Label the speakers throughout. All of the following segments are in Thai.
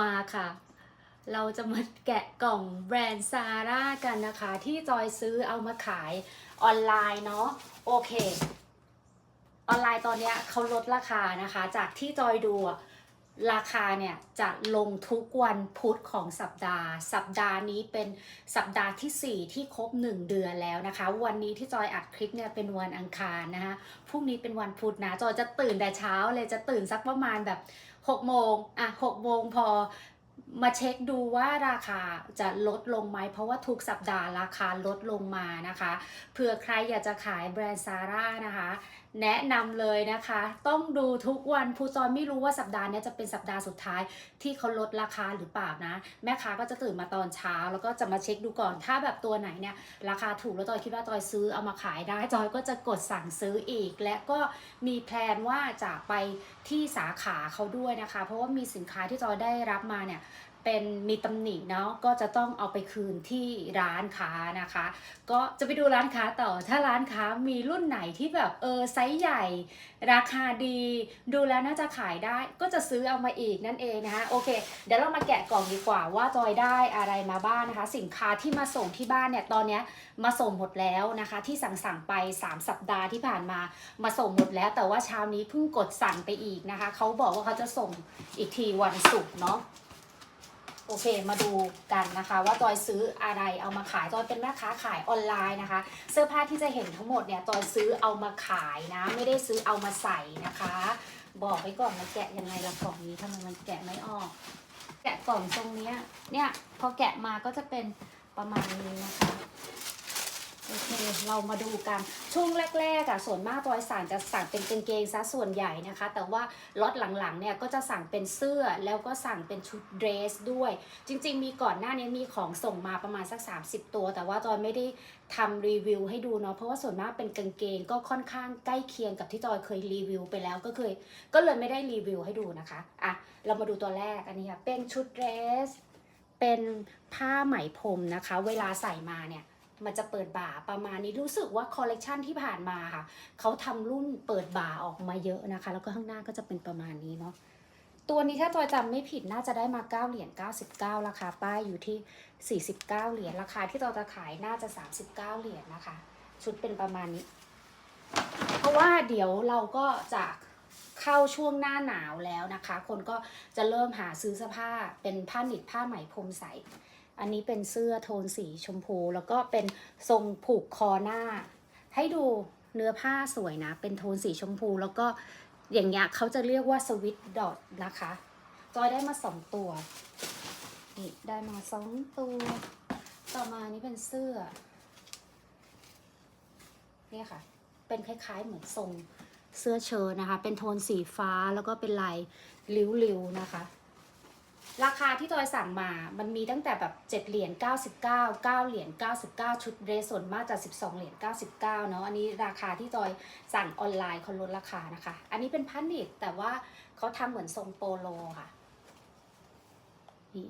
Speaker 1: มาค่ะ เราจะมาแกะกล่องแบรนด์ซาร่ากันนะคะ ที่จอยซื้อเอามาขายออนไลน์เนาะโอเค ออนไลน์ตอนนี้เขาลดราคานะคะ จากที่จอยดูราคาเนี่ยจะลงทุกวันพุธของสัปดาห์ สัปดาห์นี้เป็นสัปดาห์ทีสี่4 ที่ครบ 1 เดือนแล้วนะคะ วันนี้ที่จอยอัดคลิปเนี่ยเป็นวันอังคารนะคะพรุ่งนี้เป็นวันพุธนะจอยจะตื่นแต่เช้าเลยจะตื่นสักประมาณแบบ 6 โมงอะ6โมงพอมาเช็คดูว่าราคาจะลดลงไหม เพราะว่าทุกสัปดาห์ราคาลดลงมานะคะ เผื่อใครอยากจะขายแบรนด์ซาร่านะคะ แนะนำเลยนะคะ ต้องดูทุกวันผู้จอยไม่รู้ว่าสัปดาห์นี้จะเป็นสัปดาห์สุดท้ายที่เขาลดราคาหรือเปล่านะ แม่ค้าก็จะตื่นมาตอนเช้า แล้วก็จะมาเช็คดูก่อน ถ้าแบบตัวไหนเนี่ยราคาถูกแล้วจอยคิดว่าจอยซื้อเอามาขายได้จอยก็จะกดสั่งซื้ออีก และก็มีแพลนว่าจะไปที่สาขาเขาด้วยนะคะ เพราะว่ามีสินค้าที่จอยได้รับมาเนี่ย เป็นมีตำหนิเนาะก็จะต้องเอาไปคืนที่ร้านค้านะคะ ก็จะไปดูร้านค้าต่อ ถ้าร้านค้ามีรุ่นไหนที่แบบเออไซส์ใหญ่ ราคาดี ดูแล้วน่าจะขายได้ก็จะซื้อเอามาอีกนั่นเองนะคะโอเค เดี๋ยวเรามาแกะกล่องดีกว่าว่าจอยได้อะไรมาบ้างนะคะ สินค้าที่มาส่งที่บ้านเนี่ยตอนเนี้ยมาส่งหมดแล้วนะคะ ที่สั่งสั่งไป 3 สัปดาห์ที่ผ่านมามาส่งหมดแล้ว แต่ว่าเช้านี้เพิ่งกดสั่งไปอีกนะคะเขาบอกว่าเขาจะส่งอีกทีวันศุกร์เนาะ โอเค มาดูกันนะคะ ว่าจอยซื้ออะไรเอามาขายจอยเป็นแม่ค้าขายออนไลน์นะคะ เสื้อผ้าที่จะเห็นทั้งหมดเนี่ยจอยซื้อเอามาขายนะ ไม่ได้ซื้อเอามาใส่นะคะ บอกไว้ก่อนนะแกะยังไงละกล่องนี้ทำไมมันแกะไม่ออก แกะกล่องตรงเนี้ยเนี่ยพอแกะมาก็จะเป็นประมาณนี้นะคะ เรามาดูกัน ช่วงแรกๆอะส่วนมากจอยสั่งจะสั่งเป็นกางเกงซะส่วนใหญ่นะคะ แต่ว่าล็อตหลังๆเนี่ยก็จะสั่งเป็นเสื้อแล้วก็สั่งเป็นชุดเดรสด้วย จริง ๆ มีก่อนหน้านี้มีของส่งมาประมาณสัก 30 ตัว แต่ว่าจอยไม่ได้ทำรีวิวให้ดูเนาะเพราะว่าส่วนมากเป็นกางเกงก็ค่อนข้างใกล้เคียงกับที่จอยเคยรีวิวไปแล้วก็เคยก็เลยไม่ได้รีวิวให้ดูนะคะอะเรามาดูตัวแรกอันนี้ค่ะเป็นชุดเดรสเป็นผ้าไหมพรมนะคะ เวลาใส่มาเนี่ย มันจะเปิดบ่าประมาณนี้รู้สึกว่าคอลเลกชันที่ผ่านมาค่ะเขาทำรุ่นเปิดบ่าออกมาเยอะนะคะ แล้วก็ข้างหน้าก็จะเป็นประมาณนี้เนาะตัวนี้ถ้าจอยจำไม่ผิดน่าจะได้มา 9 เหรียญ 99 ราคาป้ายอยู่ที่ 49 เหรียญราคาที่เราจะขายน่าจะ 39 เหรียญนะคะ ชุดเป็นประมาณนี้ เพราะว่าเดี๋ยวเราก็จะเข้าช่วงหน้าหนาวแล้วนะคะ คนก็จะเริ่มหาซื้อเสื้อผ้าเป็นผ้าหนิบผ้าไหมพรมใส อันนี้เป็นเสื้อโทนสีชมพู แล้วก็เป็นทรงผูกคอหน้า ให้ดูเนื้อผ้าสวยนะ เป็นโทนสีชมพู แล้วก็อย่างเงี้ยเขาจะเรียกว่าสวิตดอทนะคะ จอยได้มาสองตัว นี่ได้มาสองตัว ต่อมานี่เป็นเสื้อ เนี่ยค่ะ เป็นคล้ายๆเหมือนทรงเสื้อเชิ้ตนะคะ เป็นโทนสีฟ้าแล้วก็เป็นลายริ้วๆนะคะ ราคาที่จอยสั่งมา มันมีตั้งแต่แบบ7เหรียญ99 9เหรียญ99 ชุดเรสส่วนมากจะ12เหรียญ99เนาะ อันนี้ราคาที่จอยสั่งออนไลน์เขาลดราคานะคะ อันนี้เป็นพันนิดแต่ว่าเขาทำเหมือนทรงโปโลค่ะ นี่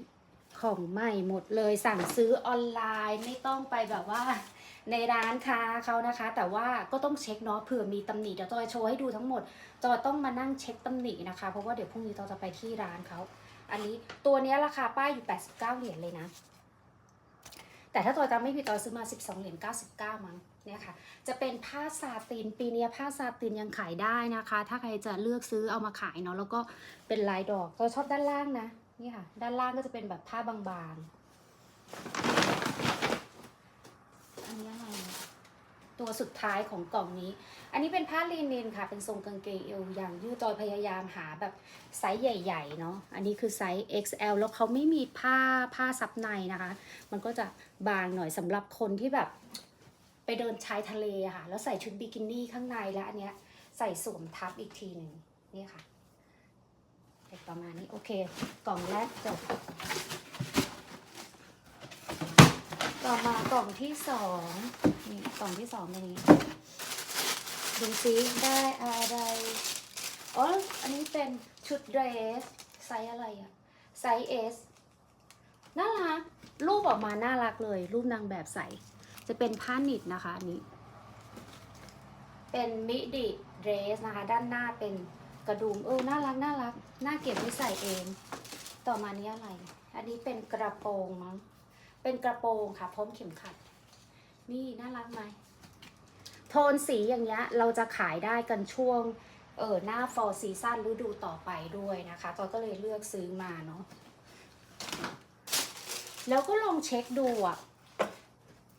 Speaker 1: ของใหม่หมดเลยสั่งซื้อออนไลน์ไม่ต้องไปแบบว่าในร้านค้าเขานะคะ แต่ว่าก็ต้องเช็คเนาะเผื่อมีตำหนิเดี๋ยวจอยโชว์ให้ดูทั้งหมดจอยต้องมานั่งเช็คตำหนินะคะ เพราะว่าเดี๋ยวพรุ่งนี้จอยจะไปที่ร้านเขา อันนี้ตัวนี้ราคาป้ายอยู่ 89 เหรียญเลยนะ แต่ถ้าตัวจำไม่ผิดตอนซื้อมา 12 เหรียญ 99 มั้งเนี่ยค่ะ จะเป็นผ้าซาติน ปีเนี้ยผ้าซาตินยังขายได้นะคะ ถ้าใครจะเลือกซื้อเอามาขายเนาะ แล้วก็เป็นลายดอกตัวชอบด้านล่างนะ นี่ค่ะ ด้านล่างก็จะเป็นแบบผ้าบางๆ อันนี้อะไรนี่ย ตัวสุดท้ายของกล่องนี้ อันนี้เป็นผ้าลีนินค่ะ เป็นทรงกางเกงเอวอย่างยืดจอยพยายามหาแบบไซส์ใหญ่ๆเนาะ อันนี้คือไซส์ XL แล้วเขาไม่มีผ้าผ้าซับในนะคะ มันก็จะบางหน่อยสำหรับคนที่แบบไปเดินชายทะเลค่ะ แล้วใส่ชุดบิกินี่ข้างในแล้วอันเนี้ยใส่สวมทับอีกทีหนึ่งนี่ค่ะประมาณนี้โอเค กล่องแรกจบ ต่อมากล่องที่สองนี่กล่องที่สองในนี้ ดูซิได้อะไร อ๋อ อันนี้เป็นชุดเดรสไซส์อะไรอะไซส์ S น่ารัก รูปออกมาน่ารักเลย รูปนางแบบใส่จะเป็นผ้าหนิบนะคะอันนี้ เป็นมิดิเดรสนะคะ ด้านหน้าเป็นกระดุมเออ น่ารัก น่ารัก น่าเก็บไว้ใส่เอง ต่อมานี้อะไร อันนี้เป็นกระโปรงมั้ง เป็นกระโปรงค่ะ พร้อมเข็มขัด นี่น่ารักไหมโทนสีอย่างเงี้ยเราจะขายได้กันช่วงเออหน้า fall season ฤดูต่อไปด้วยนะคะจอยก็เลยเลือกซื้อมาเนาะแล้วก็ลองเช็คดูอะ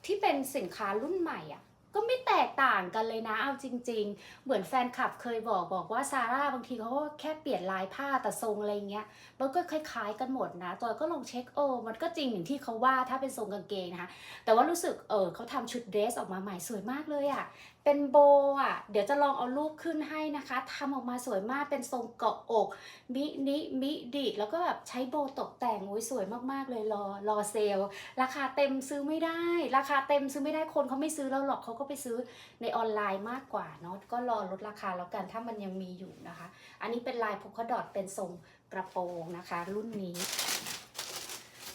Speaker 1: ที่เป็นสินค้ารุ่นใหม่อะ ก็ไม่แตกต่างกันเลยนะเอาจริง ๆ เหมือนแฟนคลับเคยบอกบอกว่าซาร่าบางทีเขาก็แค่เปลี่ยนลายผ้าแต่ทรงอะไรเงี้ยมันก็คล้ายๆกันหมดนะจอยก็ลองเช็คโอ้มันก็จริงอย่างที่เขาว่าถ้าเป็นทรงกางเกงนะคะ แต่ว่ารู้สึกเออเขาทำชุดเดรสออกมาใหม่สวยมากเลยอะ่ะเป็นโบอะ เดี๋ยวจะลองเอารูปขึ้นให้นะคะทำออกมาสวยมากเป็นทรงเกาะอก มินิมิดิแล้วก็แบบใช้โบตกแต่งโอ้ยสวยมากๆเลยรอรอเซลราคาเต็มซื้อไม่ได้ ราคาเต็มซื้อไม่ได้คนเขาไม่ซื้อแล้วหรอกเขาก็็ไปซื้อในออนไลน์มากกว่าเนาะก็รอลดราคาแล้วกันถ้ามันยังมีอยู่นะคะ อันนี้เป็นลายพกดอทเป็นทรงกระโปรงนะคะ รุ่นนี้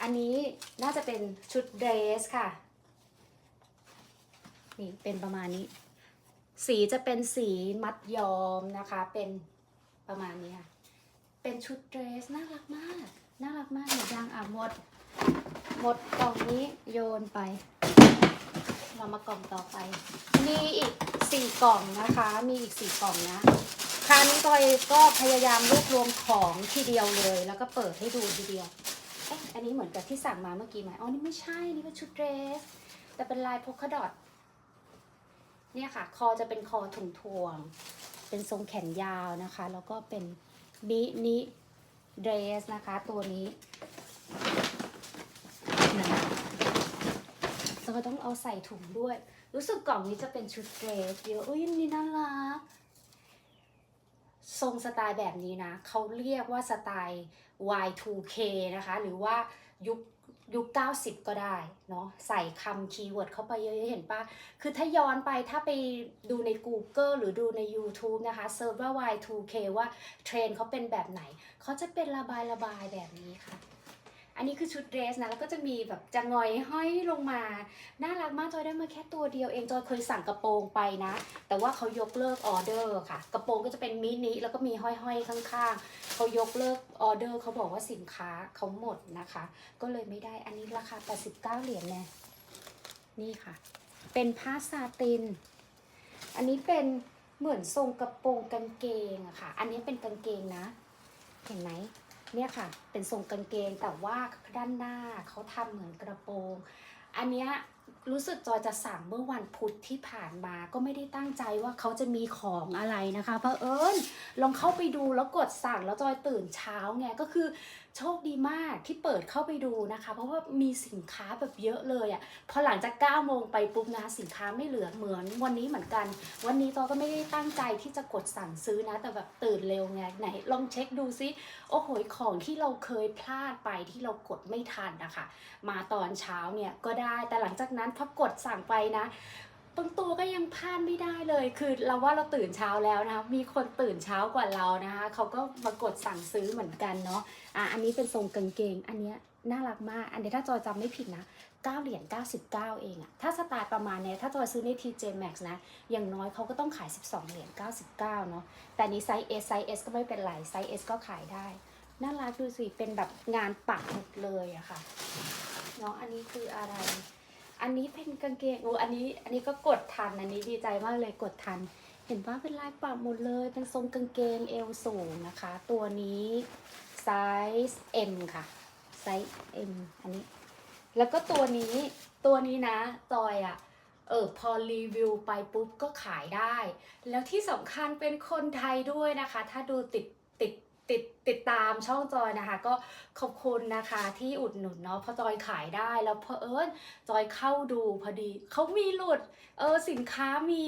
Speaker 1: อันนี้น่าจะเป็นชุดเดรสค่ะนี่เป็นประมาณนี้ สีจะเป็นสีมัดยอมนะคะ เป็นประมาณนี้ค่ะ เป็นชุดเดรสน่ารักมาก น่ารักมากหมดยังอะหมด หมดกล่องนี้โยนไป เรามากล่องต่อไป มีอีกสี่กล่องนะคะ มีอีกสี่กล่องนะคราวนี้จอยก็พยายามรวบรวมของทีเดียวเลย แล้วก็เปิดให้ดูทีเดียวเอ๊ะอันนี้เหมือนกับที่สั่งมาเมื่อกี้ไหมอ๋อนี่ไม่ใช่นี่เป็นชุดเดรส แต่เป็นลายโพคดอทเนี่ยค่ะ คอจะเป็นคอถุงทวง เป็นทรงแขนยาวนะคะ แล้วก็เป็นมินิเดรสนะคะ ตัวนี้นะ จะก็ต้องเอาใส่ถุงด้วย รู้สึกกล่องนี้จะเป็นชุดเดรสเยอะอุ้ยนี่น่ารักทรงสไตล์แบบนี้นะเขาเรียกว่าสไตล์ Y2K นะคะ หรือว่ายุคยุค 90 ก็ได้เนาะใส่คำคีย์เวิร์ดเข้าไปเยอะๆ เห็นปะคือถ้าย้อนไปถ้าไปดูใน Google หรือดูใน YouTube นะคะเซิร์ชว่า Y2K ว่าเทรนด์เขาเป็นแบบไหน เขาจะเป็นระบายระบายแบบนี้ค่ะ อันนี้คือชุดเดรสนะแล้วก็จะมีแบบจะงอยห้อยลงมา น่ารักมากจอยได้มาแค่ตัวเดียวเองจอยเคยสั่งกระโปรงไปนะ แต่ว่าเขายกเลิกออเดอร์ค่ะ กระโปรงก็จะเป็นมินิแล้วก็มีห้อยๆข้างๆเขายกเลิกออเดอร์เขาบอกว่าสินค้าเขาหมดนะคะ ก็เลยไม่ได้อันนี้ราคา 89 เหรียญแน่นี่ค่ะ เป็นผ้าซาติน อันนี้เป็นเหมือนทรงกระโปรงกางเกงอะค่ะ อันนี้เป็นกางเกงนะ เห็นไหม เนี่ยค่ะ เป็นทรงกางเกงแต่ว่าด้านหน้าเขาทำเหมือนกระโปรง อันเนี้ยรู้สึกจอยจะสั่งเมื่อวันพุธที่ผ่านมาก็ไม่ได้ตั้งใจว่าเขาจะมีของอะไรนะคะเพราะเอิญลองเข้าไปดูแล้วกดสั่งแล้วจอยตื่นเช้าไงก็คือ โชคดีมากที่เปิดเข้าไปดูนะคะ เพราะว่ามีสินค้าแบบเยอะเลยอะ่ะพอหลังจาก9โมงไปปุ๊บนะสินค้าไม่เหลือเหมือนวันนี้เหมือนกัน วันนี้จอก็ไม่ได้ตั้งใจที่จะกดสั่งซื้อนะ แต่แบบตื่นเร็วไงไหนลองเช็คดูซิโอ้โหของที่เราเคยพลาดไปที่เรากดไม่ทันนะคะ มาตอนเช้าเนี่ยก็ได้แต่หลังจากนั้นพอกดสั่งไปนะ บางตัวก็ยังพลาดไม่ได้เลย คือเราว่าเราตื่นเช้าแล้วนะคะ มีคนตื่นเช้ากว่าเรานะคะ เขาก็มากดสั่งซื้อเหมือนกันเนาะ อะ อันนี้เป็นทรงกางเกง อันเนี้ยน่ารักมาก อันนี้ถ้าจอยจำไม่ผิดนะ 9 เหรียญ 99 เองอะถ้าสไตล์ประมาณเนี้ยถ้าจอยซื้อใน TJ Max นะ อย่างน้อยเขาก็ต้องขาย 12 เหรียญ 99 เนาะ แต่นี้ไซส์ S ไซส์ S ก็ไม่เป็นไร ไซส์ S ก็ขายได้ น่ารักดูสิ เป็นแบบงานปักหมดเลยอะค่ะ เนาะ อันนี้คืออะไร อันนี้เป็นกางเกงโอ้อันนี้ อันนี้ก็กดทัน อันนี้ดีใจมากเลยกดทัน เห็นว่าเป็นลายปักหมดเลย เป็นทรงกางเกงเอวสูงนะคะ ตัวนี้ไซส์ M ค่ะ ไซส์ M อันนี้ แล้วก็ตัวนี้ ตัวนี้นะ จอยอะเออพอรีวิวไปปุ๊บก็ขายได้ แล้วที่สำคัญเป็นคนไทยด้วยนะคะ ถ้าดูติด ติดติดตามช่องจอยนะคะ ก็ขอบคุณนะคะที่อุดหนุนเนาะเพราะจอยขายได้แล้วเพอเอิญจอยเข้าดูพอดีเขามีหลุดเออสินค้ามี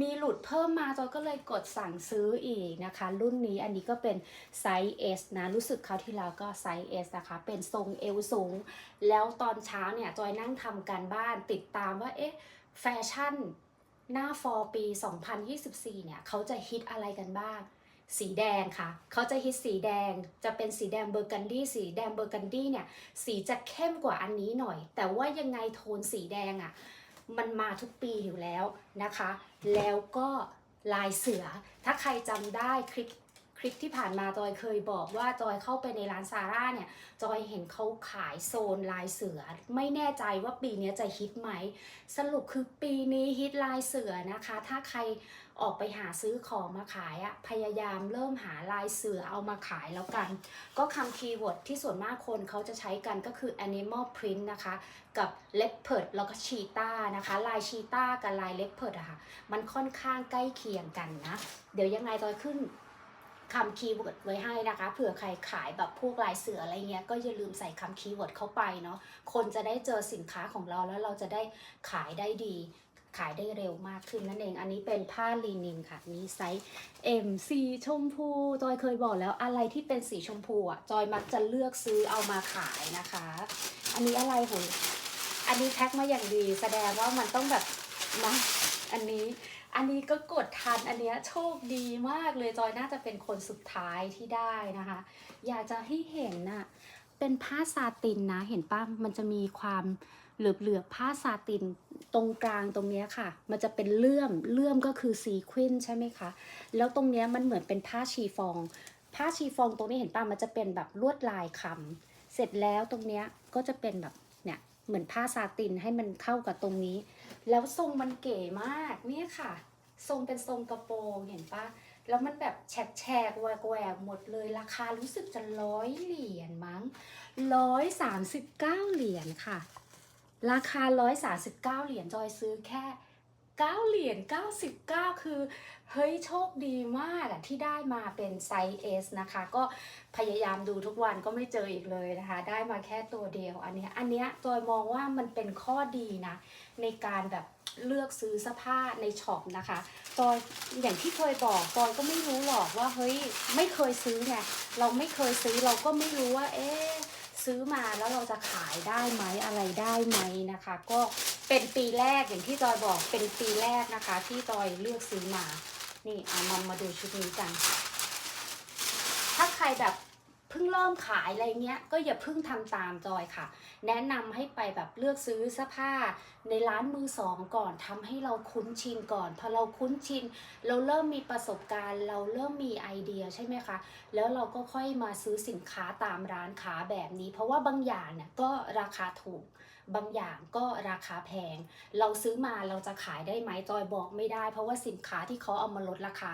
Speaker 1: มีหลุดเพิ่มมาจอยก็เลยกดสั่งซื้ออีกนะคะ รุ่นนี้อันนี้ก็เป็นไซส์ S นะ รู้สึกเขาที่แล้วก็ไซส์ S นะคะ เป็นทรงเอวสูง แล้วตอนเช้าเนี่ยจอยนั่งทำการบ้านติดตามว่าเอ๊ะแฟชั่นหน้าฟอร์ปี 2024 เนี่ยเขาจะฮิตอะไรกันบ้าง สีแดงค่ะ เขาจะฮิตสีแดง จะเป็นสีแดงเบอร์กันดี้ สีแดงเบอร์กันดี้เนี่ย สีจะเข้มกว่าอันนี้หน่อย แต่ว่ายังไงโทนสีแดงอะ่ะ มันมาทุกปีอยู่แล้วนะคะ แล้วก็ลายเสือ ถ้าใครจำได้คลิปคคลิปที่ผ่านมาจอยเคยบอกว่าจอยเข้าไปในร้านซาร่าเนี่ย จอยเห็นเขาขายโซนลายเสือ ไม่แน่ใจว่าปีนี้จะฮิตไหม สรุปคือปีนี้ฮิตลายเสือนะคะ ถ้าใคร ออกไปหาซื้อของมาขายอะพยายามเริ่มหาลายเสือเอามาขายแล้วกัน ก็คำคีย์เวิร์ดที่ส่วนมากคนเขาจะใช้กันก็คือ animal print นะคะ กับ leopard แล้วก็ cheetah นะคะ ลาย cheetah กับลาย leopard อะค่ะ มันค่อนข้างใกล้เคียงกันนะ เดี๋ยวยังไงจอยขึ้นคำคีย์เวิร์ดไว้ให้นะคะเผื่อใครขายแบบพวกลายเสืออะไรเงี้ยก็อย่าลืมใส่คำคีย์เวิร์ดเข้าไปเนาะคนจะได้เจอสินค้าของเราแล้วเราจะได้ขายได้ดี ขายได้เร็วมากขึ้นนั่นเอง อันนี้เป็นผ้าลีนินค่ะ นี่ไซส์ M สีชมพู จอยเคยบอกแล้วอะไรที่เป็นสีชมพูอะ จอยมักจะเลือกซื้อเอามาขายนะคะ อันนี้อะไรโหยอันนี้แพ็คมาอย่างดีแสดงว่ามันต้องแบบนะอันนี้ อันนี้ก็กดทัน อันเนี้ยโชคดีมากเลย จอยน่าจะเป็นคนสุดท้ายที่ได้นะคะ อยากจะให้เห็นน่ะ เป็นผ้าซาตินนะ เห็นป่ะ มันจะมีความ เหลือบๆผ้าซาตินตรงกลางตรงนี้ค่ะ มันจะเป็นเลื่อมเลื่อมก็คือซีควินใช่ไหมคะ แล้วตรงนี้มันเหมือนเป็นผ้าชีฟอง ผ้าชีฟองตรงนี้เห็นป่ะมันจะเป็นแบบลวดลายคำเสร็จแล้วตรงนี้ก็จะเป็นแบบเนี่ยเหมือนผ้าซาตินให้มันเข้ากับตรงนี้ แล้วทรงมันเก๋มากเนี่ยค่ะ ทรงเป็นทรงกระโปรงเห็นปะแล้วมันแบบแฉกแฉกแหวกแหวกหมดเลยราคารู้สึกจะร้อยเหรียญมั้งร้อยสามสิบเก้าเหรียญค่ะ ราคาร้อยสาสิบเหรียญจอยซื้อแค่เก้าเหรียญเก้าสิบเก้าคือ เฮ้ยโชคดีมากอะที่ได้มาเป็นไซส์ S นะคะ ก็พยายามดูทุกวันก็ไม่เจออีกเลยนะคะ ได้มาแค่ตัวเดียว อันนี้อันเนี้ยจอยมองว่ามันเป็นข้อดีนะ ในการแบบเลือกซื้อเสื้อผ้าในช็อปนะคะจอยอย่างที่เคยบอกจอยก็ไม่รู้หรอกว่าเฮ้ยไม่เคยซื้อไงเราไม่เคยซื้อเราก็ไม่รู้ว่า เอ๊ะ ซื้อมาแล้วเราจะขายได้ไหมอะไรได้ไหมนะคะ ก็เป็นปีแรกอย่างที่จอยบอกเป็นปีแรกนะคะ ที่จอยเลือกซื้อมา นี่เอามามาดูชุดนี้กัน ถ้าใครแบบ เพิ่งเริ่มขายอะไรเงี้ยก็อย่าเพิ่งทำตามจอยค่ะ แนะนำให้ไปแบบเลือกซื้อเสื้อผ้าในร้านมือสองก่อนทำให้เราคุ้นชินก่อน พอเราคุ้นชิน เราเริ่มมีประสบการณ์ เราเริ่มมีไอเดียใช่ไหมคะ แล้วเราก็ค่อยมาซื้อสินค้าตามร้านค้าแบบนี้ เพราะว่าบางอย่างเนี่ยก็ราคาถูก บางอย่างก็ราคาแพง เราซื้อมาเราจะขายได้ไหมจอยบอกไม่ได้ เพราะว่าสินค้าที่เขาเอามาลดราคา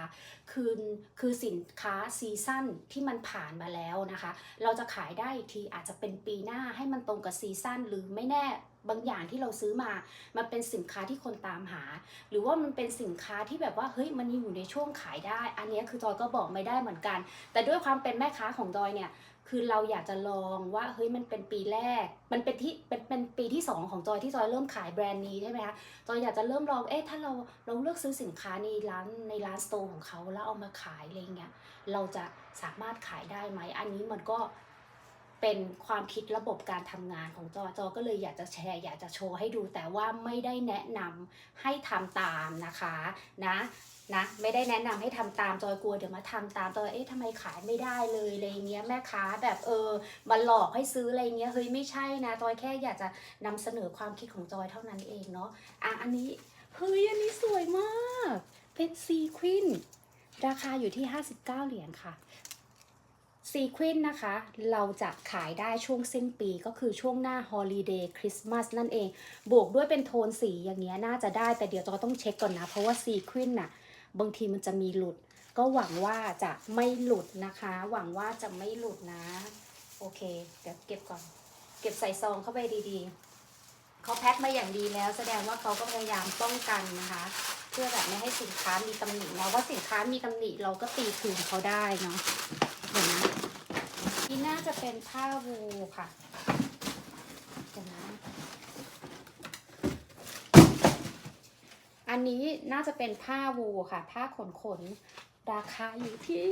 Speaker 1: คือคือสินค้าซีซั่นที่มันผ่านมาแล้วนะคะ เราจะขายได้ทีอาจจะเป็นปีหน้าให้มันตรงกับซีซั่นหรือไม่แน่บางอย่างที่เราซื้อมา มันเป็นสินค้าที่คนตามหา หรือว่ามันเป็นสินค้าที่แบบว่า เฮ้ย มันอยู่ในช่วงขายได้ อันนี้คือจอยก็บอกไม่ได้เหมือนกัน แต่ด้วยความเป็นแม่ค้าของจอยเนี่ย คือเราอยากจะลองว่าเฮ้ยมันเป็นปีแรก มันเป็นที่เป็นเป็นปีที่สองของจอยที่จอยเริ่มขายแบรนด์นี้ใช่ไหมคะจอยอยากจะเริ่มลองเอ๊ะถ้าเราเราเลือกซื้อสินค้าในร้านในร้านสโตร์ของเขาแล้วเอามาขายอะไรเงี้ยเราจะสามารถขายได้ไหมอันนี้มันก็ เป็นความคิดระบบการทำงานของจอจอก็เลยอยากจะแชร์ อยากจะโชว์ให้ดูแต่ว่าไม่ได้แนะนำให้ทำตามนะคะนะนะไม่ได้แนะนำให้ทำตามจอยกลัวเดี๋ยวมาทำตามจอยเอ๊ะทำไมขายไม่ได้เลยอะไรเงี้ยแม่ค้าแบบเออมาหลอกให้ซื้ออะไรเงี้ยเฮ้ยไม่ใช่นะจอยแค่อยากจะนำเสนอความคิดของจอยเท่านั้นเองเนาะอะอันนี้เฮ้ยอันนี้สวยมากเป็นซีควินราคาอยู่ที่ 59 เหรียญค่ะ ซีควินนะคะ เราจะขายได้ช่วงสิ้นปีก็คือช่วงหน้าฮอลิเดย์คริสต์มาสนั่นเอง บวกด้วยเป็นโทนสีอย่างเงี้ยน่าจะได้แต่เดี๋ยวจอยต้องเช็คก่อนนะ เพราะว่าซีควินน่ะ บางทีมันจะมีหลุด ก็หวังว่าจะไม่หลุดนะคะ หวังว่าจะไม่หลุดนะ โอเค เดี๋ยวเก็บก่อน เก็บใส่ซองเข้าไปดีๆ เขาแพ็คมาอย่างดีแล้ว แสดงว่าเขาก็พยายามป้องกันนะคะ เพื่อแบบไม่ให้สินค้ามีตำหนิเนะว่าสินค้ามีตำหนิเราก็ตีคืนเขาได้เนาะเห็นนะ นี่น่าจะเป็นผ้าวูลค่ะเดี๋ยวนะอันนี้น่าจะเป็นผ้าวูลค่ะ ผ้าขนขนราคาอยู่ที่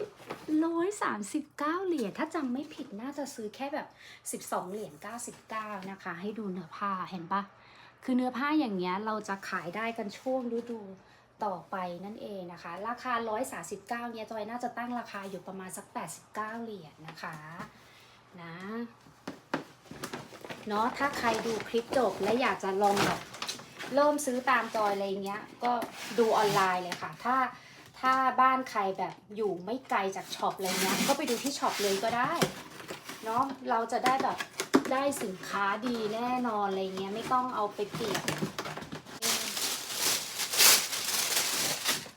Speaker 1: ร้อยสามสิบเก้าเหรียญถ้าจำไม่ผิดน่าจะซื้อแค่แบบสิบสองเหรียญเก้าสิบเก้านะคะ ให้ดูเนื้อผ้าเห็นปะคือเนื้อผ้าอย่างเงี้ยเราจะขายได้กันช่วงฤดู ต่อไปนั่นเองนะคะ ราคาร้อยสาสิบเก้าเนี่ยจอยน่าจะตั้งราคาอยู่ประมาณสักแปดสิบเก้าเหรียญนะคะนะเนาะถ้าใครดูคลิปจบและอยากจะลองแบบเริ่มซื้อตามจอยอะไรเงี้ย ก็ดูออนไลน์เลยค่ะถ้าถ้าถ้าบ้านใครแบบอยู่ไม่ไกลจากช็อปอะไรเงี้ย ก็ไปดูที่ช็อปเลยก็ได้เนาะเราจะได้แบบได้สินค้าดีแน่นอนอะไรเงี้ยไม่ต้องเอาไปเปลี่ยน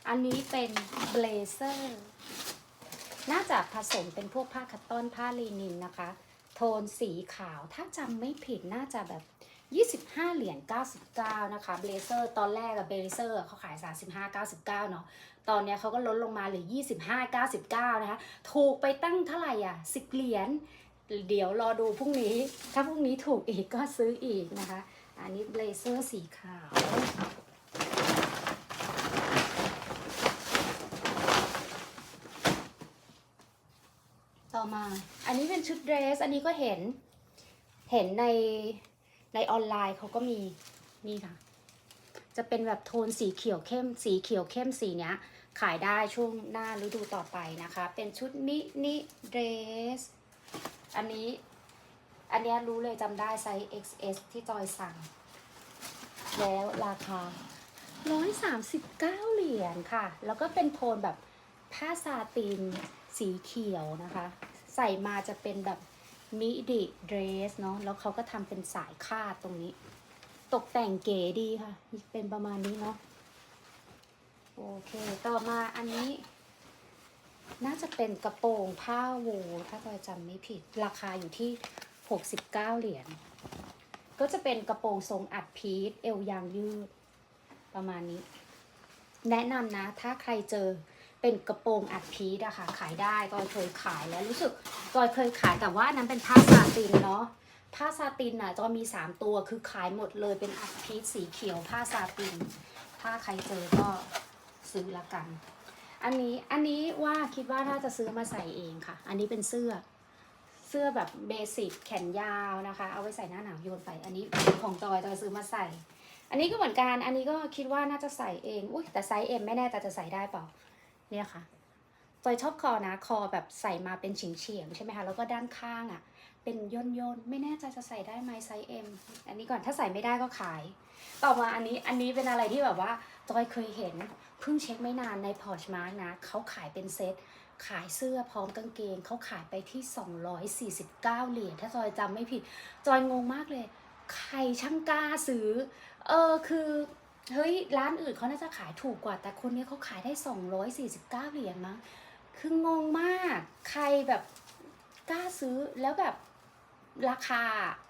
Speaker 1: อันนี้เป็นเบลเซอร์ น่าจะผสมเป็นพวกผ้าคัตตอนผ้าลีนินนะคะ โทนสีขาว ถ้าจำไม่ผิดน่าจะแบบ 25 เหรียญ 99 นะคะ เบลเซอร์ ตอนแรกอะเบลเซอร์เขาขาย 35 99 เนาะ ตอนเนี้ยเขาก็ลดลงมาเหลือ 25 99 นะคะ ถูกไปตั้งเท่าไหร่อะ 10 เหรียญ เดี๋ยวรอดูพรุ่งนี้ ถ้าพรุ่งนี้ถูกอีกก็ซื้ออีกนะคะ อันนี้เบลเซอร์สีขาว มา อันนี้เป็นชุดเดรส อันนี้ก็เห็น เห็นในในออนไลน์เขาก็มี นี่ค่ะ จะเป็นแบบโทนสีเขียวเข้ม สีเขียวเข้มสีเนี้ย ขายได้ช่วงหน้าฤดูต่อไปนะคะ เป็นชุดมินิเดรส อันนี้ อันเนี้ยรู้เลยจำได้ไซส์ XS ที่จอยสั่ง แล้วราคา 139 เหรียญค่ะ แล้วก็เป็นโทนแบบผ้าซาตินสีเขียวนะคะ ใส่มาจะเป็นแบบมิดิเดรสเนาะแล้วเขาก็ทำเป็นสายคาดตรงนี้ ตกแต่งเก๋ดีค่ะ เป็นประมาณนี้เนาะโอเค ต่อมาอันนี้ น่าจะเป็นกระโปรงผ้าโวถ้าจอยจำไม่ผิด ราคาอยู่ที่ 69 เหรียญก็จะเป็นกระโปรงทรงอัดพีทเอวยางยืด ประมาณนี้ แนะนำนะ ถ้าใครเจอ เป็นกระโปรงอัดพีทอะค่ะ ขายได้จอยเคยขายแล้วรู้สึกจอยเคยขายแต่ว่านั้นเป็นผ้าซาตินเนาะผ้าซาตินน่ะจอยมี 3 ตัวคือขายหมดเลยเป็นอัดพีทสีเขียวผ้าซาติน ถ้าใครเจอก็ซื้อละกัน อันนี้อันนี้ว่าคิดว่าน่าจะซื้อมาใส่เองค่ะ อันนี้เป็นเสื้อเสื้อแบบเบสิกแขนยาวนะคะ เอาไว้ใส่หน้าหนาวโยนไป อันนี้ของจอยจอยซื้อมาใส่ อันนี้ก็เหมือนกัน อันนี้ก็คิดว่าน่าจะใส่เอง อุ้ยแต่ไซส์เอ็มไม่แน่แต่จะใส่ได้เปล่า เนี่ยค่ะจอยชอบคอนะ คอแบบใส่มาเป็นเฉียงเฉียงใช่ไหมคะ แล้วก็ด้านข้างอะ เป็นย่นย่นไม่แน่ใจจะใส่ได้ไหมไซส์เอ็มอันนี้ก่อนถ้าใส่ไม่ได้ก็ขาย ต่อมาอันนี้อันนี้เป็นอะไรที่แบบว่าจอยเคยเห็นเพิ่งเช็คไม่นานในพอร์ชมาร์กนะเขาขายเป็นเซตขายเสื้อพร้อมกางเกงเขาขายไปที่ 249 เหรียญถ้าจอยจำไม่ผิด จอยงงมากเลย ใครช่างกล้าซื้อ เออคือ เฮ้ยร้านอื่นเขาน่าจะขายถูกกว่า แต่คนนี้เขาขายได้ 249 เหรียญมั้งคืองงมาก ใครแบบกล้าซื้อแล้วแบบราคา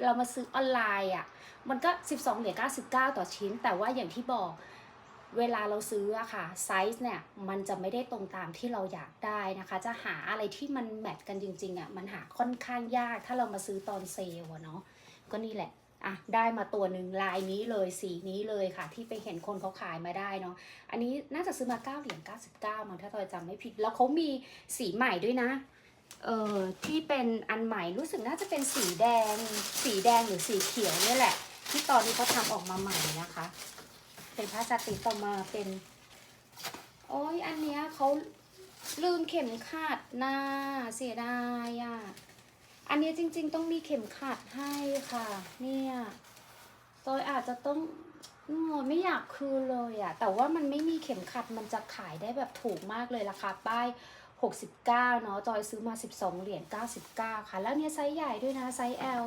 Speaker 1: เรามาซื้อออนไลน์อะ มันก็ 12 เหรียญ99 ต่อชิ้น แต่ว่าอย่างที่บอกเวลาเราซื้ออะค่ะไซส์เนี่ยมันจะไม่ได้ตรงตามที่เราอยากได้นะคะ จะหาอะไรที่มันแมทกันจริงๆอะมันหาค่อนข้างยากถ้าเรามาซื้อตอนเซลล์เนาะก็นี่แหละ อะได้มาตัวหนึ่งลายนี้เลยสีนี้เลยค่ะ ที่ไปเห็นคนเขาขายมาได้เนาะอันนี้น่าจะซื้อมา9เหรียญ99มั้งถ้าจอยจำไม่ผิด แล้วเขามีสีใหม่ด้วยนะเออที่เป็นอันใหม่รู้สึกน่าจะเป็นสีแดง สีแดงหรือสีเขียวนี่แหละ ที่ตอนนี้เขาทำออกมาใหม่นะคะ เป็นพลาสติกต่อมาเป็น โอ้ยอันเนี้ยเขาลืมเข็มขัดนะเสียดายอะ อันนี้จริง ๆ ต้องมีเข็มขัดให้ค่ะ เนี่ยโดยอาจจะต้องโอ้ไม่อยากคืนเลยอะแต่ว่ามันไม่มีเข็มขัดมันจะขายได้แบบถูกมากเลยราคาป้าย 69 เนาะจอยซื้อมา 12 เหรียญ 99 ค่ะ แล้วเนี่ยไซส์ใหญ่ด้วยนะไซส์ L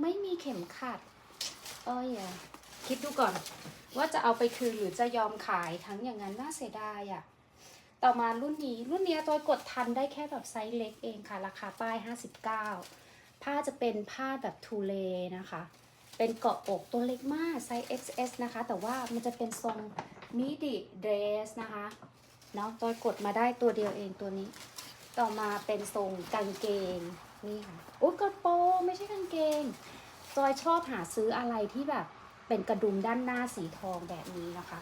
Speaker 1: ไม่มีเข็มขัด เอ้ยอคิดดูก่อน ว่าจะเอาไปคืนหรือจะยอมขายทั้งอย่างนั้นน่าเสียดายอะ ต่อมารุ่นนี้รุ่นนี้ยจอยกดทันได้แค่แบบไซส์เล็กเองค่ะ ราคาป้าย 59 ผ้าจะเป็นผ้าแบบทูเลนะคะ เป็นเกาะอกตัวเล็กมากไซส์ XS นะคะ แต่ว่ามันจะเป็นทรงมิดิเดรสนะคะเนาะจอยกดมาได้ตัวเดียวเองตัวนี้ ต่อมาเป็นทรงกางเกงนี่ค่ะโอ้ยกระโปรงไม่ใช่กางเกงจอยชอบหาซื้ออะไรที่แบบเป็นกระดุมด้านหน้าสีทองแบบนี้นะคะ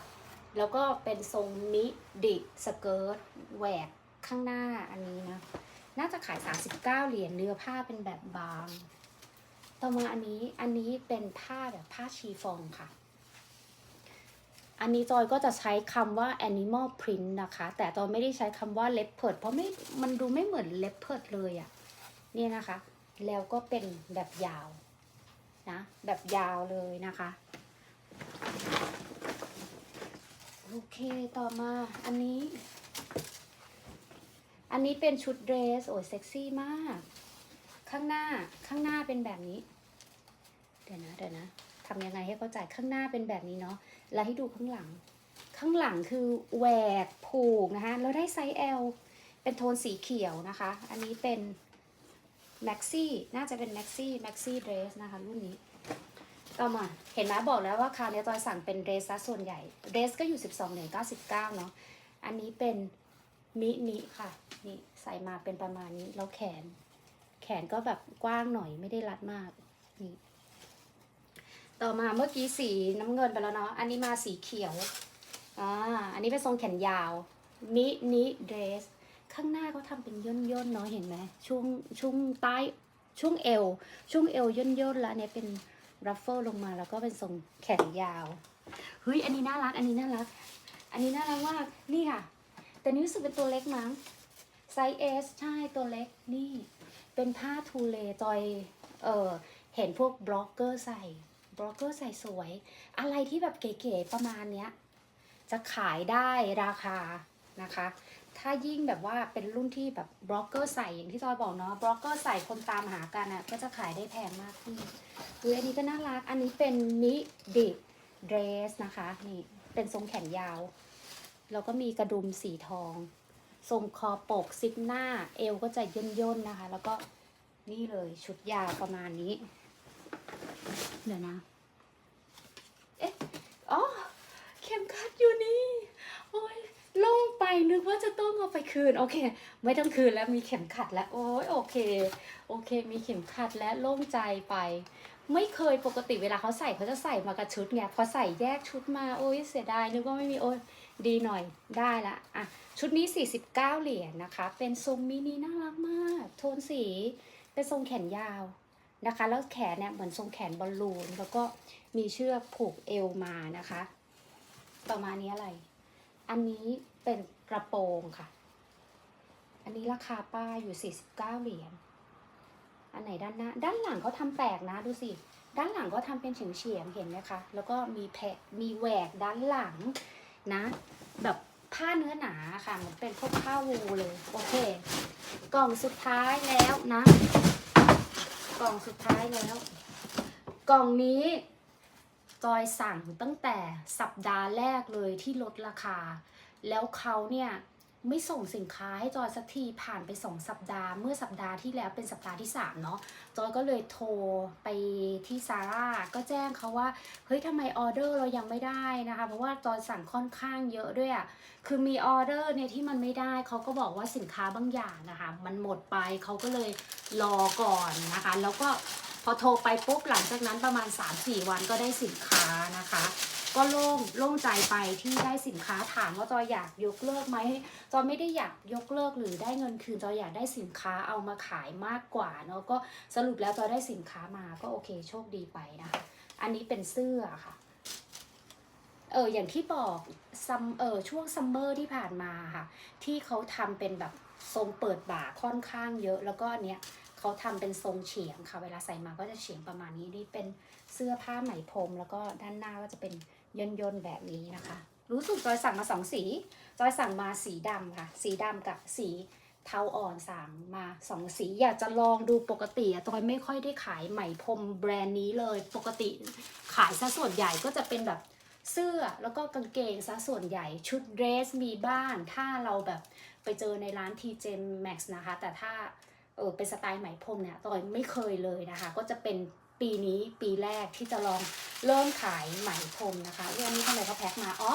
Speaker 1: แล้วก็เป็นทรงมิดิสเกิร์ตแหวกข้างหน้าอันนี้นะ น่าจะขาย 39 เหรียญเนื้อผ้าเป็นแบบบาง ต่อมาอันนี้อันนี้เป็นผ้าแบบผ้าชีฟองค่ะ อันนี้จอยก็จะใช้คำว่า animal print นะคะ แต่จอยไม่ได้ใช้คำว่า leopard เพราะไม่มันดูไม่เหมือน leopard เลยอะเนี่ยนะคะ แล้วก็เป็นแบบยาวนะ แบบยาวเลยนะคะ โอเคต่อมาอันนี้ อันนี้เป็นชุดเดรส โอ้ยเซ็กซี่มาก ข้างหน้าข้างหน้าเป็นแบบนี้ เดี๋ยวนะเดี๋ยวนะทำยังไงให้เข้าใจข้างหน้าเป็นแบบนี้เนาะแล้วให้ดูข้างหลัง ข้างหลังคือแหวกผูกนะคะ แล้วได้ไซส์ L เป็นโทนสีเขียวนะคะ อันนี้เป็นแม็กซี่น่าจะเป็นแม็กซี่แม็กซี่เดรสนะคะรุ่นนี้ ต่อมา เห็นไหมบอกแล้วว่าคราวนี้จอยสั่งเป็นเดรสซะส่วนใหญ่ เดรสก็อยู่ 12เหรียญ99 เนาะ อันนี้เป็นมินิค่ะ นี่ใส่มาเป็นประมาณนี้ แล้วแขน แขนก็แบบกว้างหน่อยไม่ได้รัดมาก นี่ ต่อมาเมื่อกี้สีน้ำเงินไปแล้วเนาะ อันนี้มาสีเขียว อ่า อันนี้เป็นทรงแขนยาว มินิเดรส ข้างหน้าเขาทำเป็นย่นย่นๆเนาะเห็นไหมช่วงช่วงใต้ช่วงเอว ช่วงเอวย่นย่นๆแล้วอันเนี่ยเป็น รัฟเฟิลลงมาแล้วก็เป็นทรงแขนยาว เฮ้ย อันนี้น่ารัก อันนี้น่ารัก อันนี้น่ารักมาก นี่ค่ะ แต่นี่รู้สึกเป็นตัวเล็กมั้ง ไซส์ S ใช่ ตัวเล็ก นี่ เป็นผ้าทูเลจอย เออเห็นพวกบล็อกเกอร์ใส่ บล็อกเกอร์ใส่สวย อะไรที่แบบเก๋ๆประมาณเนี้ย จะขายได้ราคานะคะ ถ้ายิ่งแบบว่าเป็นรุ่นที่แบบบล็อกเกอร์ใส่อย่างที่จอยบอกเนาะบล็อกเกอร์ใส่คนตามหากันอะก็จะขายได้แพงมากขึ้นคืออันนี้ก็น่ารัก อันนี้เป็นมิดิเดรสนะคะนี่เป็นทรงแขนยาว แล้วก็มีกระดุมสีทอง ทรงคอปกซิปหน้า เอวก็จะย่นย่นนะคะ แล้วก็นี่เลยชุดยาวประมาณนี้ เดี๋ยวนะ เอ๊ะ อ๋อ เข็มขัดอยู่นี่ โล่งไปนึกว่าจะต้องเอาไปคืนโอเค ไม่ต้องคืนแล้วมีเข็มขัดแล้วโอ้ยโอเค โอเค มีเข็มขัดและโล่งใจไป ไม่เคยปกติเวลาเขาใส่เขาจะใส่มากับชุดไงพอใส่แยกชุดมาโอ้ยเสียดายนึกว่าไม่มีโอ้ยดีหน่อยได้ละอะชุดนี้ 49 เหรียญนะคะ เป็นทรงมินิน่ารักมาก โทนสีเป็นทรงแขนยาวนะคะ แล้วแขนเนี่ยเหมือนทรงแขนบอลลูนแล้วก็มีเชือกผูกเอวมานะคะ ต่อมานี้อะไร อันนี้ เป็นกระโปรงค่ะ อันนี้ราคาป้ายอยู่ 49 เหรียญ อันไหนด้านหน้า ด้านหลังเขาทำแปลกนะดูสิ ด้านหลังก็ทำเป็นเฉียงเฉียงเห็นไหมคะ แล้วก็มีแผะมีแหวกด้านหลังนะ แบบผ้าเนื้อหนาค่ะเหมือนเป็นพวกผ้าวูลเลย โอเค กล่องสุดท้ายแล้วนะ กล่องสุดท้ายแล้ว กล่องนี้จอยสั่งตั้งแต่สัปดาห์แรกเลยที่ลดราคา แล้วเขาเนี่ยไม่ส่งสินค้าให้จอยสักทีผ่านไปสองสัปดาห์ เมื่อสัปดาห์ที่แล้วเป็นสัปดาห์ที่สามเนาะจอยก็เลยโทรไปที่ซาร่าก็แจ้งเขาว่า เฮ้ยทำไมออเดอร์เรายังไม่ได้นะคะ เพราะว่าจอยสั่งค่อนข้างเยอะด้วยอะ่ะคือมีออเดอร์เนี่ยที่มันไม่ได้ เขาก็บอกว่าสินค้าบางอย่างนะคะ มันหมดไปเขาก็เลยรอก่อนนะคะ แล้วก็พอโทรไปปุ๊บหลังจากนั้นประมาณ 3-4 วันก็ได้สินค้านะคะ ก็โล่งโล่งใจไปที่ได้สินค้าถามว่าจอยอยากยกเลิกไหมจอยไม่ได้อยากยกเลิกหรือได้เงินคืนจอยอยากได้สินค้าเอามาขายมากกว่าเนาะก็สรุปแล้วจอยได้สินค้ามาก็โอเคโชคดีไปนะคะอันนี้เป็นเสื้อค่ะเอออย่างที่บอกซัมเออช่วงซัมเมอร์ที่ผ่านมาค่ะที่เขาทำเป็นแบบทรงเปิดบ่าค่อนข้างเยอะ แล้วก็อันเนี้ยเขาทำเป็นทรงเฉียงค่ะ เวลาใส่มาก็จะเฉียงประมาณนี้นี่เป็นเสื้อผ้าไหมพรมแล้วก็ด้านหน้าก็จะเป็น ย่นย่นๆแบบนี้นะคะ รู้สึกจอยสั่งมาสองสี จอยสั่งมาสีดำค่ะ สีดำกับสีเทาอ่อนสั่งมาสองสี อยากจะลองดูปกติอะจอยไม่ค่อยได้ขายไหมพรมแบรนด์นี้เลย ปกติขายซะส่วนใหญ่ก็จะเป็นแบบเสื้อแล้วก็กางเกงซะส่วนใหญ่ชุดเดรสมีบ้างถ้าเราแบบไปเจอในร้าน TJ Maxx นะคะ แต่ถ้าเออเป็นสไตล์ไหมพรมเนี่ยตอยไม่เคยเลยนะคะ ก็จะเป็น ปีนี้ปีแรกที่จะลองเริ่มขายไหมพรมนะคะเรื่องนี้ทำไมเขาแพ็คมาอ๋อ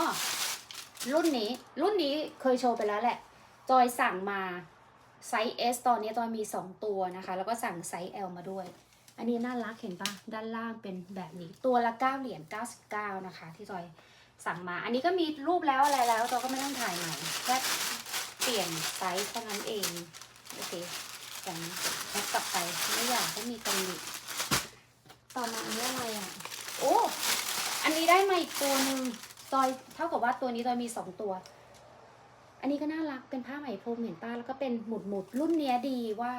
Speaker 1: รุ่นนี้รุ่นนี้เคยโชว์ไปแล้วแหละ จอยสั่งมาไซส์ S ตอนนี้จอยมี 2 ตัวนะคะ แล้วก็สั่งไซส์ L มาด้วย อันนี้น่ารักเห็นปะด้านล่างเป็นแบบนี้ตัวละ 9 เหรียญ99 นะคะ ที่จอยสั่งมา อันนี้ก็มีรูปแล้วอะไรแล้วจอยก็ไม่ต้องถ่ายใหม่แค่เปลี่ยนไซส์เท่านั้นเองโอเคแต่แพ็คกลับไปไม่อยากให้มีตำหนิ ต่อมาอันนี้อะไรอะ โอ้ อันนี้ได้มาอีกตัวหนึ่งจอยเท่ากับว่าตัวนี้จอยมีสองตัว อันนี้ก็น่ารักเป็นผ้าไหมพรมเห็นป้าแล้วก็เป็นหมุดหมุดๆรุ่นเนี้ยดีว่า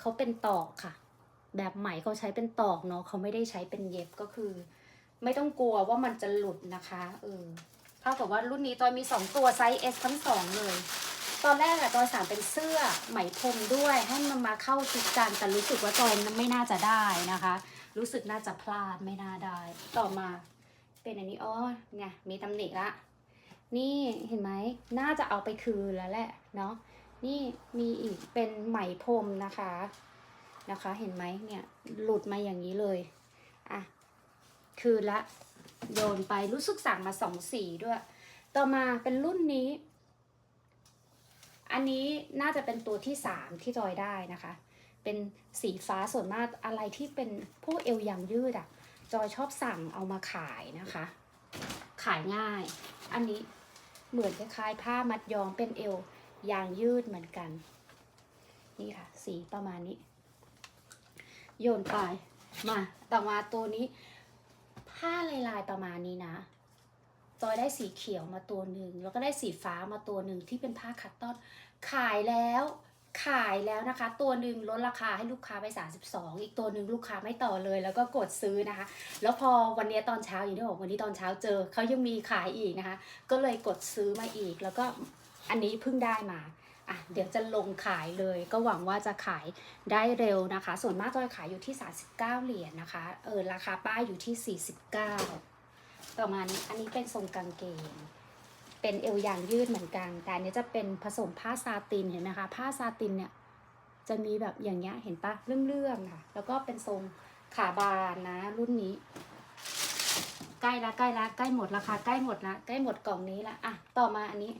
Speaker 1: เขาเป็นตอกค่ะ แบบไหมเขาใช้เป็นตอกเนาะเขาไม่ได้ใช้เป็นเย็บก็คือ ไม่ต้องกลัวว่ามันจะหลุดนะคะเออเท่ากับว่ารุ่นนี้ตอยมีสองตัวไซส์ S ทั้งสองเลยตอนแรกอะจอยสั่งเป็นเสื้อไหมพรมด้วยให้มันมาเข้าชุดกันแต่รู้สึกว่าจอยไม่น่าจะได้นะคะ รู้สึกน่าจะพลาดไม่น่าได้ ต่อมาเป็นอันนี้อ๋อไงมีตำหนิละ นี่เห็นไหมน่าจะเอาไปคืนแล้วแหละเนาะนี่มีอีกเป็นไหมพรมนะคะนะคะ เห็นไหมเนี่ยหลุดมาอย่างนี้เลยอะคืนละโยนไปรู้สึกสั่งมาสองสีด้วย ต่อมาเป็นรุ่นนี้ อันนี้น่าจะเป็นตัวที่สามที่จอยได้นะคะ เป็นสีฟ้าส่วนมากอะไรที่เป็นพวกเอวยางยืดอะจอยชอบสั่งเอามาขายนะคะ ขายง่าย อันนี้เหมือนคล้ายๆ ผ้ามัดย้อมเป็นเอวยางยืดเหมือนกัน นี่ค่ะ สีประมาณนี้ โยนไปมาต่อมาตัวนี้ ผ้าลายๆประมาณนี้นะจอยได้สีเขียวมาตัวหนึ่งแล้วก็ได้สีฟ้ามาตัวหนึ่งที่เป็นผ้าคัตตอนขายแล้ว ขายแล้วนะคะ ตัวหนึ่งลดราคาให้ลูกค้าไป 32 อีกตัวหนึ่งลูกค้าไม่ต่อเลย แล้วก็กดซื้อนะคะ แล้วพอวันนี้ตอนเช้าอย่างที่บอกวันนี้ตอนเช้าเจอเขายังมีขายอีกนะคะ ก็เลยกดซื้อมาอีก แล้วก็อันนี้เพิ่งได้มาอะเดี๋ยวจะลงขายเลย ก็หวังว่าจะขายได้เร็วนะคะ ส่วนมากจอยขายอยู่ที่ 39 เหรียญนะคะเออราคาป้ายอยู่ที่ 49 ประมาณนี้อันนี้เป็นทรงกางเกง เป็นเอวยางยืดเหมือนกัน แต่อันนี้จะเป็นผสมผ้าซาตินเห็นไหมคะผ้าซาตินเนี่ยจะมีแบบอย่างเงี้ยเห็นปะเรื่องๆค่ะ แล้วก็เป็นทรงขาบานนะ รุ่นนี้ ใกล้ละใกล้ละใกล้หมดราคาใกล้หมดละใกล้หมดกล่องนี้ละอะต่อมาอันนี้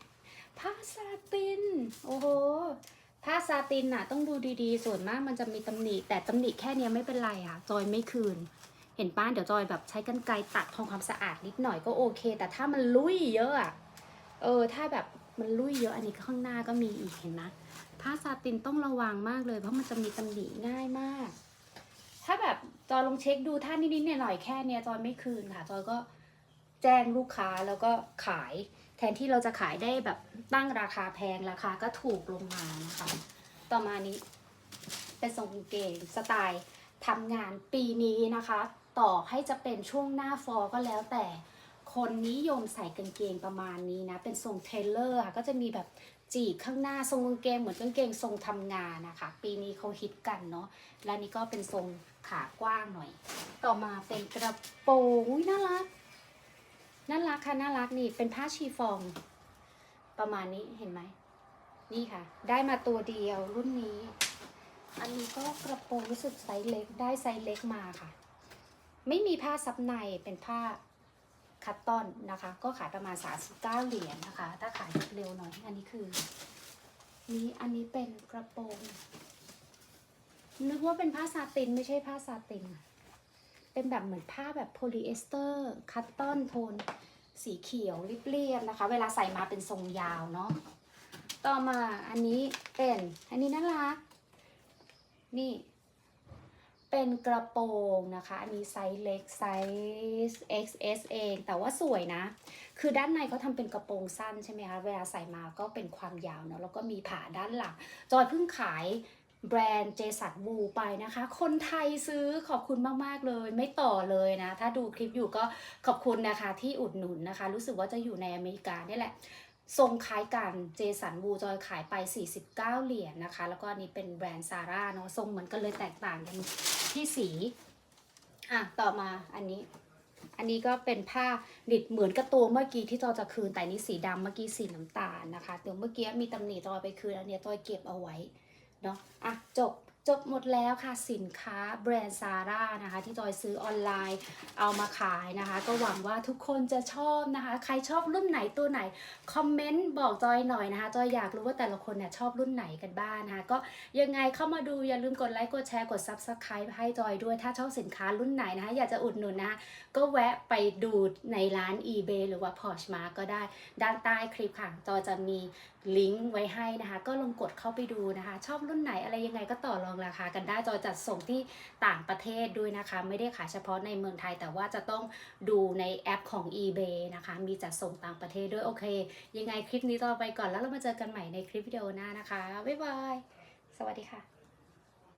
Speaker 1: ผ้าซาติน โอ้โหผ้าซาตินน่ะต้องดูดีๆ ส่วนมากมันจะมีตำหนิแต่ตำหนิแค่เนี้ยไม่เป็นไรอะ จอยไม่คืน เห็นป้าเดี๋ยวจอยแบบใช้กันไกรตัดทำความสะอาดนิดหน่อยก็โอเค แต่ถ้ามันลุยเยอะอะ เออถ้าแบบมันลุยเยอะอันนี้ข้างหน้าก็มีอีกเห็นไหมผ้าซาตินต้องระวังมากเลย เพราะมันจะมีตำหนิง่ายมาก ถ้าแบบจอยลองเช็คดูถ้านิดๆหน่อยๆแค่เนี้ยจอยไม่คืนค่ะจอยก็แจ้งลูกค้าแล้วก็ขาย แทนที่เราจะขายได้แบบตั้งราคาแพงราคาก็ถูกลงมานะคะต่อมานี้ เป็นทรงเกงสไตล์ทำงานปีนี้นะคะ ต่อให้จะเป็นช่วงหน้าฟอก็แล้วแต่ คนนิยมใส่กางเกงประมาณนี้นะ เป็นทรงเทเลอร์ค่ะ ก็จะมีแบบจีบข้างหน้าทรงกางเกงเหมือนกางเกงทรงทำงานนะคะ ปีนี้เขาฮิตกันเนาะ และนี่ก็เป็นทรงขากว้างหน่อย ต่อมาเป็นกระโปรงอุ๊ยน่ารัก น่ารักค่ะ น่ารักนี่ เป็นผ้าชีฟอง ประมาณนี้เห็นไหม นี่ค่ะ ได้มาตัวเดียวรุ่นนี้ อันนี้ก็กระโปรงรู้สึกไซส์เล็ก ได้ไซส์เล็กมาค่ะ ไม่มีผ้าซับใน เป็นผ้า คัตตอนนะคะ ก็ขายประมาณ 39 เหรียญนะคะ ถ้าขายเร็วหน่อย อันนี้คือนี้อันนี้เป็นกระโปรงนึกว่าเป็นผ้าซาตินไม่ใช่ผ้าซาติน เป็นแบบเหมือนผ้าแบบโพลีเอสเตอร์คัตตอนโทน สีเขียวเรียบๆนะคะ เวลาใส่มาเป็นทรงยาวเนาะต่อมาอันนี้เป็น อันนี้น่ารักนี่ เป็นกระโปรงนะคะ อันนี้ไซส์เล็กไซส์ XS เอง แต่ว่าสวยนะ คือด้านในเขาทำเป็นกระโปรงสั้นใช่ไหมคะ เวลาใส่มาก็เป็นความยาวเนาะ แล้วก็มีผ่าด้านหลัง จอยเพิ่งขายแบรนด์เจสันวูไปนะคะ คนไทยซื้อขอบคุณมาก ๆ เลย ไม่ต่อเลยนะ ถ้าดูคลิปอยู่ก็ขอบคุณนะคะที่อุดหนุนนะคะ รู้สึกว่าจะอยู่ในอเมริกาเนี่ยแหละ ทรงคล้ายกันเจสันวูจอยขายไป 49 เหรียญนะคะ แล้วก็นี้เป็นแบรนด์ซาร่าเนาะทรงเหมือนกันเลยแตกต่างกันที่สีอะต่อมาอันนี้ อันนี้ก็เป็นผ้าดิดเหมือนกับตัวเมื่อกี้ที่จอยจะคืนแต่นี้สีดำเมื่อกี้สีน้ำตาลนะคะเดี๋ยวเมื่อกี้มีตำหนิจอยไปคืนอันเนี้ยจอยเก็บเอาไว้เนาะอะจบ จบหมดแล้วค่ะสินค้าแบรนด์ซาร่านะคะ ที่จอยซื้อออนไลน์เอามาขายนะคะ ก็หวังว่าทุกคนจะชอบนะคะ ใครชอบรุ่นไหนตัวไหน คอมเมนต์บอกจอยหน่อยนะคะ จอยอยากรู้ว่าแต่ละคนเนี่ยชอบรุ่นไหนกันบ้างนะคะ ก็ยังไงเข้ามาดูอย่าลืมกดไลค์กดแชร์กด Subscribe ให้จอยด้วยถ้าชอบสินค้ารุ่นไหนนะคะ อยากจะอุดหนุนนะคะก็แวะไปดูในร้าน eBay หรือว่า Poshmark ก็ได้ด้านใต้คลิปค่ะจอยจะมี ลิงก์ไว้ให้นะคะ ก็ลองกดเข้าไปดูนะคะ ชอบรุ่นไหนอะไรยังไงก็ต่อรองราคากันได้จอจัดส่งที่ต่างประเทศด้วยนะคะ ไม่ได้ขายเฉพาะในเมืองไทย แต่ว่าจะต้องดูในแอปของ eBay นะคะ มีจัดส่งต่างประเทศด้วยโอเค ยังไงคลิปนี้ต่อไปก่อนแล้วเรามาเจอกันใหม่ในคลิปวิดีโอหน้านะคะ บ๊ายบาย สวัสดีค่ะ